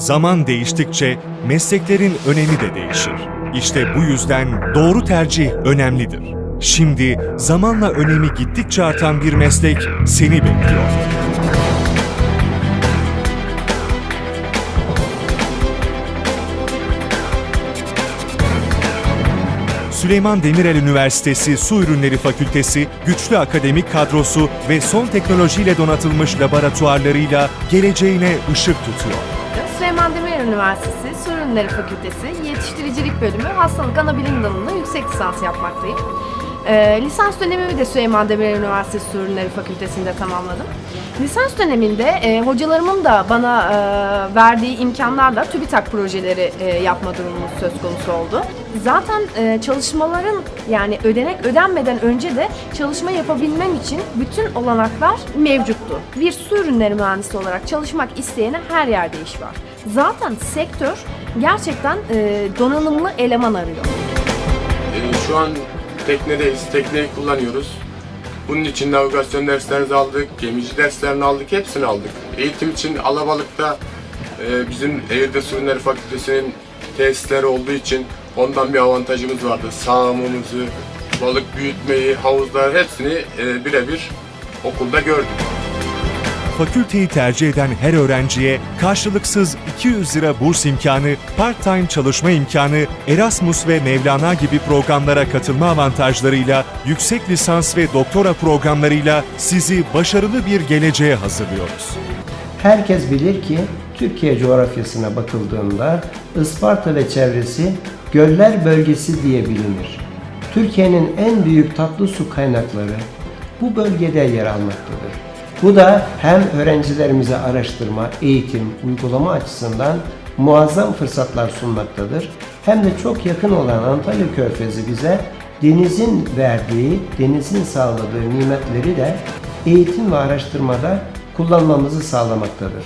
Zaman değiştikçe mesleklerin önemi de değişir. İşte bu yüzden doğru tercih önemlidir. Şimdi zamanla önemi gittikçe artan bir meslek seni bekliyor. Süleyman Demirel Üniversitesi Su Ürünleri Fakültesi, güçlü akademik kadrosu ve son teknolojiyle donatılmış laboratuvarlarıyla geleceğine ışık tutuyor. Süleyman Demirel Üniversitesi Su Fakültesi Yetiştiricilik Bölümü Hastalık Anabilim Dalı'nda yüksek lisans yapmaktayım. Ee, lisans dönemimi de Süleyman Demirel Üniversitesi Ürünleri Fakültesi'nde tamamladım. Lisans döneminde e, hocalarımın da bana e, verdiği imkanlarla TÜBİTAK projeleri e, yapma durumumuz söz konusu oldu. Zaten e, çalışmaların yani ödenek ödenmeden önce de çalışma yapabilmem için bütün olanaklar mevcuttu. Bir su ürünleri mühendisi olarak çalışmak isteyene her yerde iş var. Zaten sektör gerçekten e, donanımlı eleman arıyor. Ee, Şu an teknedeyiz, tekneyi kullanıyoruz. Bunun için navigasyon derslerini aldık, gemici derslerini aldık, hepsini aldık. Eğitim için Alabalık'ta e, bizim Eğirde Su Ürünleri Fakültesi'nin tesisleri olduğu için ondan bir avantajımız vardı. Sağımımızı, balık büyütmeyi, havuzlar hepsini e, birebir okulda gördük. Fakülteyi tercih eden her öğrenciye karşılıksız 200 lira burs imkanı, part-time çalışma imkanı, Erasmus ve Mevlana gibi programlara katılma avantajlarıyla, yüksek lisans ve doktora programlarıyla sizi başarılı bir geleceğe hazırlıyoruz. Herkes bilir ki Türkiye coğrafyasına bakıldığında Isparta ve çevresi göller bölgesi diye bilinir. Türkiye'nin en büyük tatlı su kaynakları bu bölgede yer almaktadır. Bu da hem öğrencilerimize araştırma, eğitim, uygulama açısından muazzam fırsatlar sunmaktadır. Hem de çok yakın olan Antalya Körfezi bize denizin verdiği, denizin sağladığı nimetleri de eğitim ve araştırmada kullanmamızı sağlamaktadır.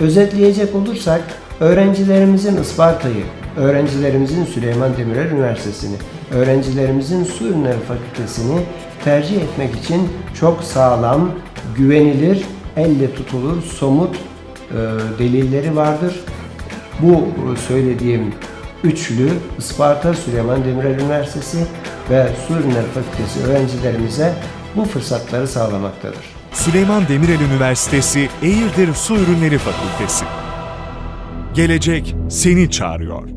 Özetleyecek olursak, öğrencilerimizin Isparta'yı, öğrencilerimizin Süleyman Demirel Üniversitesi'ni, öğrencilerimizin Su Ürünleri Fakültesini tercih etmek için çok sağlam, güvenilir, elle tutulur, somut e, delilleri vardır. Bu e, söylediğim üçlü Isparta Süleyman Demirel Üniversitesi ve Su Ürünleri Fakültesi öğrencilerimize bu fırsatları sağlamaktadır. Süleyman Demirel Üniversitesi Eğirdir Su Ürünleri Fakültesi. Gelecek seni çağırıyor.